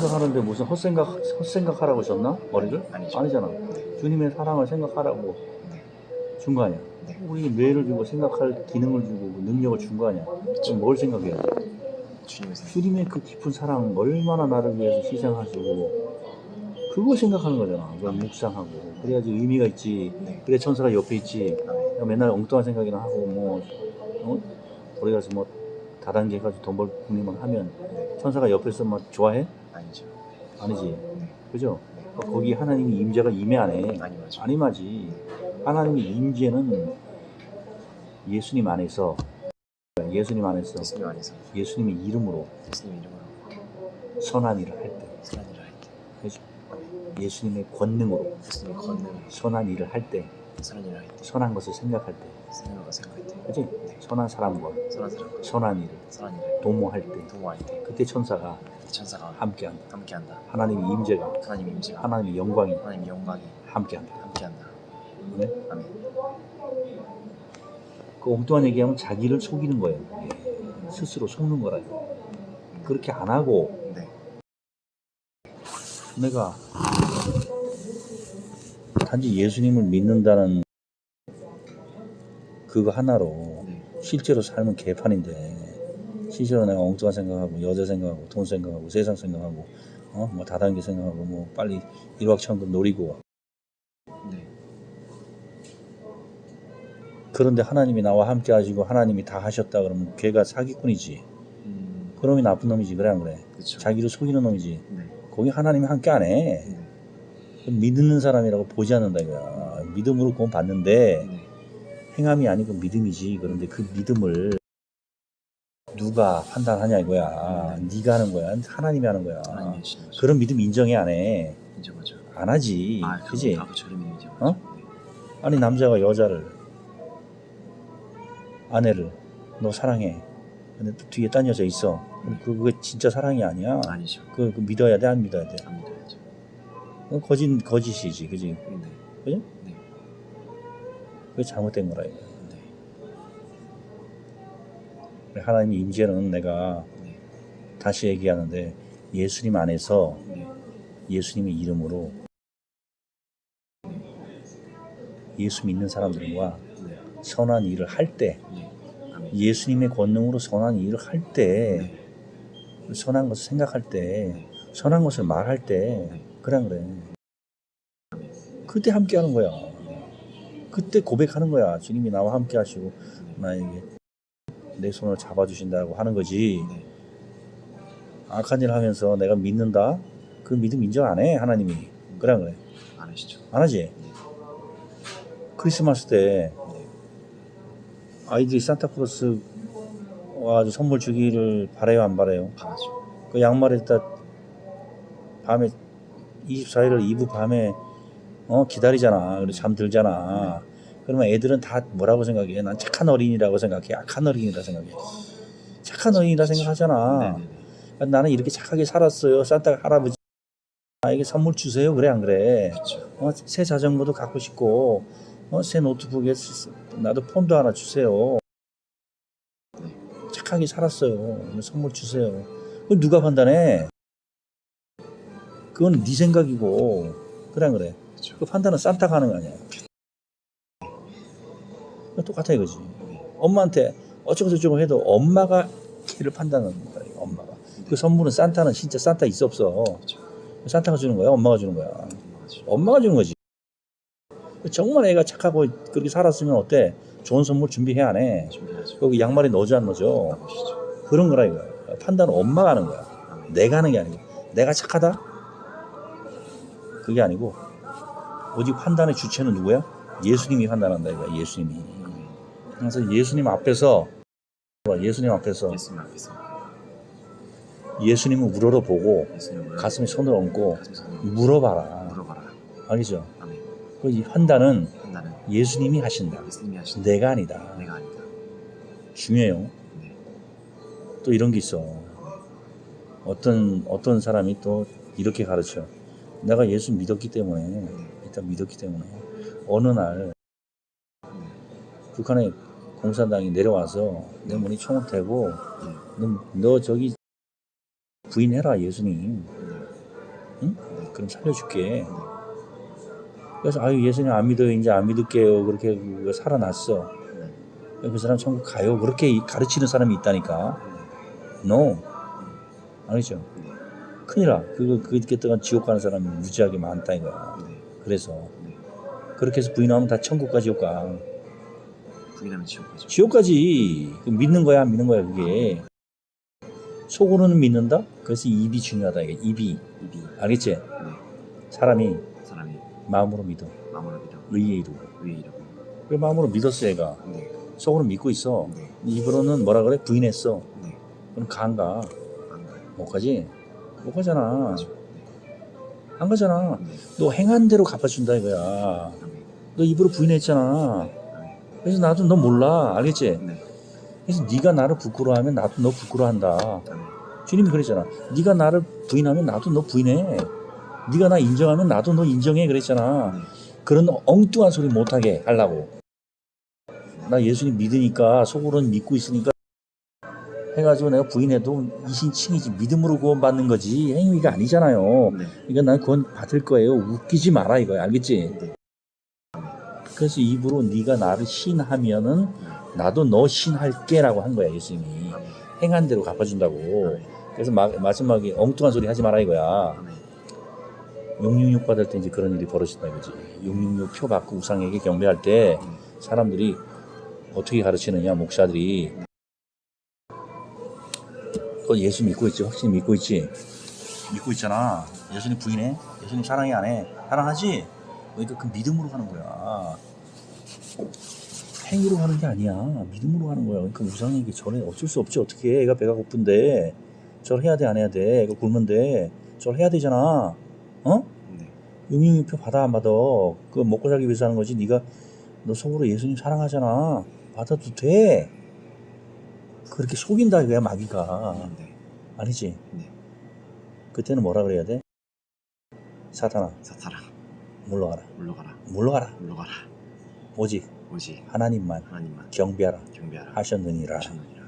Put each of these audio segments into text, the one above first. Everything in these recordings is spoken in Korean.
생각하는데 무슨 헛생각, 헛생각하라고 줬나? 머리를? 아니죠. 아니잖아. 네. 주님의 사랑을 생각하라고 네. 준거 아니야. 네. 우리 뇌를 주고 생각할 기능을 주고 능력을 준 거 아니야. 그럼 뭘 생각해야 돼? 주님의 그 깊은 사랑 얼마나 나를 위해서 희생하시고 그거 생각하는 거잖아. 그걸 묵상하고 그래야지 의미가 있지. 네. 그래 천사가 옆에 있지. 아멘. 그냥 맨날 엉뚱한 생각이나 하고 뭐 어? 우리 가서 뭐 다단계 해가지고 돈벌 궁리만 하면 네. 천사가 옆에서 막 좋아해? 아니죠. 아니지. 네. 그죠? 거기 하나님이 임재가 임해 안 해? 아니죠. 안 임하지. 하나님의 임재는 예수님 안에서 예수님 안에서 예수님 안에서 예수님의 이름으로 예수님 이름으로 선한 일을 할 때, 선한 일을 할 때. 그죠? 예수님의 권능으로 예수님의 권능으로 선한 일을 할 때, 선한 일을 할 때. 선한 것을 생각할 때, 선한 생각할 때. 그지? 선한 사람과 선한 사람과 선한 일을 선한 일을 도모할 때, 도모할 때. 그때 천사가 천사가 함께한다. 함께한다. 하나님의 임재가, 하나님 임재가 하나님의 영광이 하나님 영광이 함께한다. 함께한다. 네? 아멘. 그 엉뚱한 얘기하면 자기를 속이는 거예요. 예. 스스로 속는 거라요. 그렇게 안 하고 네. 내가 단지 예수님을 믿는다는 그거 하나로 네. 실제로 삶은 개판인데 실제로 내가 엉뚱한 생각하고 여자 생각하고 돈 생각하고 세상 생각하고 어 뭐 다단계 생각하고 뭐 빨리 일확천금 노리고 네. 그런데 하나님이 나와 함께 하시고 하나님이 다 하셨다 그러면 걔가 사기꾼이지 음. 그놈이 나쁜 놈이지 그래 안 그래 그렇죠. 자기를 속이는 놈이지 네. 거기 하나님이 함께 안해 네. 믿는 사람이라고 보지 않는다 이거야 믿음으로 구원 받는데 네. 행함이 아니고 믿음이지 그런데 그 믿음을 누가 판단하냐 이거야 네. 네가 하는 거야 하나님이 하는 거야 거죠. 그런 믿음 인정해 안 해 인정하죠. 안 하지 아, 그지 아. 어? 네. 아니 남자가 여자를 아내를 너 사랑해 근데 또 뒤에 딴 여자 있어 그럼 그거 진짜 사랑이 아니야 아니죠. 그, 그 믿어야 돼 안 믿어야 돼 안 거짓 거짓이지 그지 네. 그죠 네. 그게 잘못된 거라 이거 네. 하나님의 임재는 내가 네. 다시 얘기하는데 예수님 안에서 네. 예수님의 이름으로 예수 믿는 사람들과 네. 선한 일을 할때 네. 예수님의 권능으로 선한 일을 할때 네. 선한 것을 생각할 때 네. 선한 것을 말할 때 네. 그래 안 그래 그때 함께 하는 거야 그때 고백하는 거야 주님이 나와 함께 하시고 나에게 내 손을 잡아 주신다고 하는 거지 네. 악한 일 하면서 내가 믿는다 그 믿음 인정 안 해 하나님이 그래 안 그래 안 하시죠. 안 하지 크리스마스 때 네. 아이들이 산타클로스 와가지고 선물 주기를 바래요 안 바래요 반하죠. 그 양말에다 밤에 24일을 이브 밤에 어 기다리잖아 그래 잠들잖아 그러면 애들은 다 뭐라고 생각해 난 착한 어린이라고 생각해 악한 어린이라 생각해 착한 어린이라 생각하잖아 네네네. 나는 이렇게 착하게 살았어요 산타 할아버지 나에게 선물 주세요 그래 안 그래. 어, 새 자전거도 갖고 싶고 어, 새 노트북에 쓰- 나도 폰도 하나 주세요. 착하게 살았어요. 선물 주세요. 그걸 누가 판단해? 그건 네 생각이고 그래 안 그래? 그렇죠. 그 판단은 산타가 하는 거 아니야. 똑같아 이거지. 네. 엄마한테 어쩌고 저쩌고 해도 엄마가 걔를 판단하는 거야. 엄마가. 그 선물은 산타는 진짜 산타 있어 없어. 그렇죠. 산타가 주는 거야? 엄마가 주는 거야? 반하죠. 엄마가 주는 거지. 정말 애가 착하고 그렇게 살았으면 어때? 좋은 선물 준비해 안 해? 준비하죠. 거기 양말에 넣어줘 안 넣어줘? 그런 거라 이거야. 판단은 엄마가 하는 거야. 아멘. 내가 하는 게 아니고 내가 착하다? 그게 아니고 오직 판단의 주체는 누구야? 예수님이 판단한다 이거야. 예수님이. 그래서 예수님 앞에서 예수님 앞에서 예수님 앞에서 예수님을 우러러 보고 예수님을 가슴에 손을 얹고 가슴 물어봐라. 물어봐라. 알겠죠? 아멘. 그이 판단은 판단은 예수님이 하신다. 예수님이 하신 내가 아니다. 내가 아니다. 중요해요. 네. 또 이런 게 있어. 어떤 어떤 사람이 또 이렇게 가르쳐. 내가 예수 믿었기 때문에 일단 믿었기 때문에 어느 날 북한의 공산당이 내려와서 내 머리 총을 대고 네. 너, 너 저기 부인해라 예수님. 네. 그럼 살려줄게. 그래서 아유 예수님 안 믿어요 이제 안 믿을게요 그렇게 그 살아났어. 네. 그 사람 천국 가요 그렇게 가르치는 사람이 있다니까. No. 아니죠. 네. 큰일 나. 그거 그렇게 떠간 지옥 가는 사람이 무지하게 많다 이거야. 네. 그래서 네. 그렇게 해서 부인하면 다 천국 가 지옥 가. 부인하면 지옥 가죠. 지옥까지 그 믿는 거야 안 믿는 거야 그게. 속으로는 믿는다. 그래서 입이 중요하다 이게 입이 입이 알겠지? 네. 사람이 사람이 마음으로 믿어. 마음으로 믿어 의에 이루고. 위에 이르고 그 마음으로 믿었어 얘가. 네. 속으로 믿고 있어. 네. 입으로는 뭐라 그래? 부인했어. 네. 그럼 간가? 안 가요. 못 가지? 안 가잖아. 네. 너 행한 대로 갚아준다 이거야. 너 입으로 부인했잖아. 그래서 나도 너 몰라. 알겠지? 네. 그래서 네가 나를 부끄러워하면 나도 너 부끄러워한다. 주님이 그랬잖아. 네가 나를 부인하면 나도 너 부인해. 네가 나 인정하면 나도 너 인정해 그랬잖아. 네. 그런 엉뚱한 소리 못하게 하려고. 나 예수님 믿으니까 속으로는 믿고 있으니까 해가지고 내가 부인해도 이신칭이지 믿음으로 구원받는 거지 행위가 아니잖아요. 네. 이건 난 구원 받을 거예요. 웃기지 마라 이거야. 알겠지? 네. 그래서 입으로 네가 나를 신하면은 나도 너 신할게라고 한 거야 예수님이. 아멘. 행한 대로 갚아준다고. 아멘. 그래서 마, 마지막에 엉뚱한 소리 하지 마라 이거야. 아멘. 666 받을 때 이제 그런 일이 벌어진다 이거지. 666 표 받고 우상에게 경배할 때 네. 사람들이 어떻게 가르치느냐 목사들이 너 예수 믿고 있지 확실히 믿고 있지? 믿고 있잖아. 예수님 부인해? 예수님 사랑해 안해? 사랑하지? 그러니까 그 믿음으로 하는 거야. 행위로 하는 게 아니야. 믿음으로 하는 거야. 그러니까 우상에게 절해 어쩔 수 없지. 어떻게 해? 애가 배가 고픈데. 절 해야 돼 안 해야 돼? 애가 굶은데. 절 해야 되잖아. 어? 네. 666표 받아 안 받아? 그거 먹고 살기 위해서 하는 거지. 네가 너 속으로 예수님 사랑하잖아. 받아도 돼 그렇게 속인다 이거야 마귀가 네. 아니지 네. 그때는 뭐라 그래야 돼 사탄아 사타라. 물러가라 물러가라. 물러가라 물러가라. 오직 오직 하나님만 하나님만 경배하라 경배하라. 하셨느니라 하셨느니라.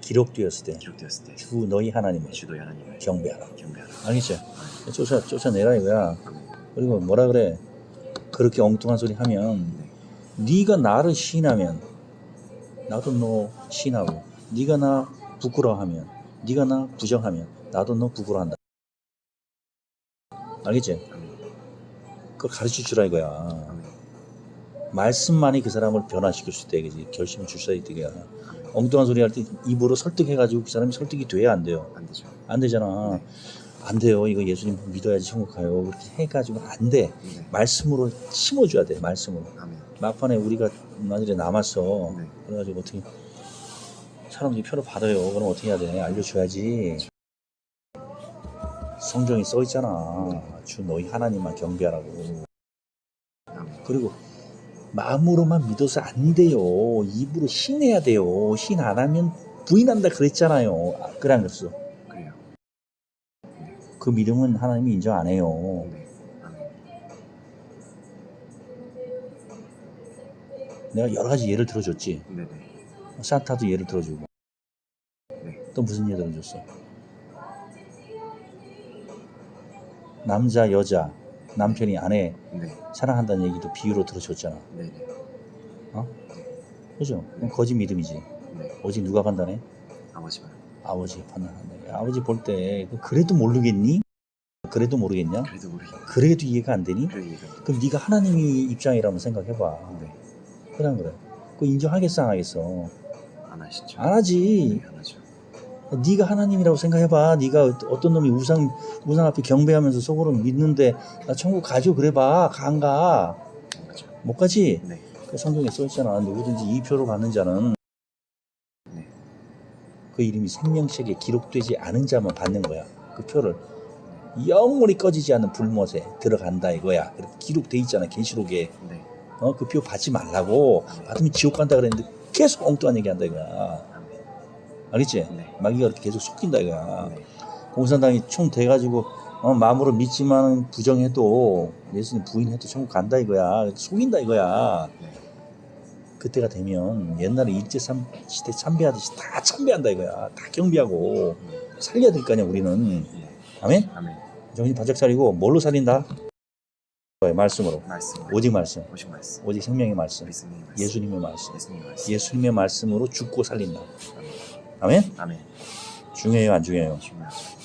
기록되었을 때 기록되었을 때 주 너희 하나님을 주도의 하나님을 경배하라 경배하라. 알겠지 아멘. 쫓아 쫓아내라 이거야 아멘. 그리고 뭐라 그래 그렇게 엉뚱한 소리 하면 네. 네가 나를 시인하면 나도 너 시인하고 네가 나 부끄러워하면 네가 나 부정하면 나도 너 부끄러워한다 알겠지? 그걸 가르쳐 주라 이거야. 말씀만이 그 사람을 변화시킬 수 있다 이거지 결심을 줄 수 있다 이거야. 엉뚱한 소리 할 때 입으로 설득해가지고 그 사람이 설득이 돼야 안 돼요 안 되죠. 안 되잖아 안 돼요 이거 예수님 믿어야지 천국 가요 그렇게 해가지고 안 돼 네. 말씀으로 심어줘야 돼 말씀으로 아멘. 막판에 우리가 만일에 남았어 네. 그래가지고 어떻게 사람들이 표를 받아요. 그럼 어떻게 해야 돼? 알려줘야지. 성경에 써 있잖아. 주 너희 하나님만 경배하라고. 그리고 마음으로만 믿어서 안 돼요. 입으로 신해야 돼요. 신 안 하면 부인한다 그랬잖아요. 아, 그래 안 그랬어? 그래요. 그 믿음은 하나님이 인정 안 해요. 네. 내가 여러 가지 예를 들어줬지. 네네. 산타도 예를 들어주고 네. 또 무슨 예를 들어줬어 남자 여자 남편이 아내 네. 사랑한다는 얘기도 비유로 들어줬잖아 네네. 그죠? 그건 거짓 믿음이지 네. 오직 누가 판단해? 아버지만. 아버지가 판단한다 아버지 볼 때 그래도 모르겠니? 그래도 모르겠냐? 그래도 모르겠네. 그래도 이해가 안 되니? 그래도 이해가 그럼 네가 하나님이 입장이라면 생각해봐 네. 안 그래? 그거 인정하겠어 안 하겠어? 안 하시죠. 안 하지 네, 안 하죠. 네가 하나님이라고 생각해봐. 네가 어떤 놈이 우상 우상 앞에 경배하면서 속으로 믿는데 나 천국 가죠 그래봐. 간 가. 안 가죠. 못 가지. 네. 그 성경에 써 있잖아. 누구든지 이 표를 받는 자는 네. 그 이름이 생명책에 기록되지 않은 자만 받는 거야. 그 표를 영원히 꺼지지 않는 불못에 들어간다 이거야. 기록돼 있잖아. 계시록에. 네. 어, 그 표 받지 말라고. 받으면 지옥 간다 그랬는데 계속 엉뚱한 얘기 한다 이거야. 알겠지? 네. 마귀가 이렇게 계속 속인다 이거야. 네. 공산당이 총 돼가지고 어, 마음으로 믿지만 부정해도 예수님 부인해도 천국 간다 이거야 속인다 이거야 네. 그때가 되면 옛날에 일제 삼 시대 참배하듯이 다 참배한다 이거야 다 경비하고 살려야 될 거 아니야 우리는 네. 아멘 아멘. 정신 바짝 차리고 뭘로 살린다? 말씀으로. 말씀. 오직 말씀. 오직 말씀. 오직 생명의 말씀. 예수님의 말씀. 예수님의 말씀. 예수님의 말씀. 예수님의 말씀으로 죽고 살린다. 아멘. 아멘? 아멘. 중요해요, 안 중요해요? 중요하죠.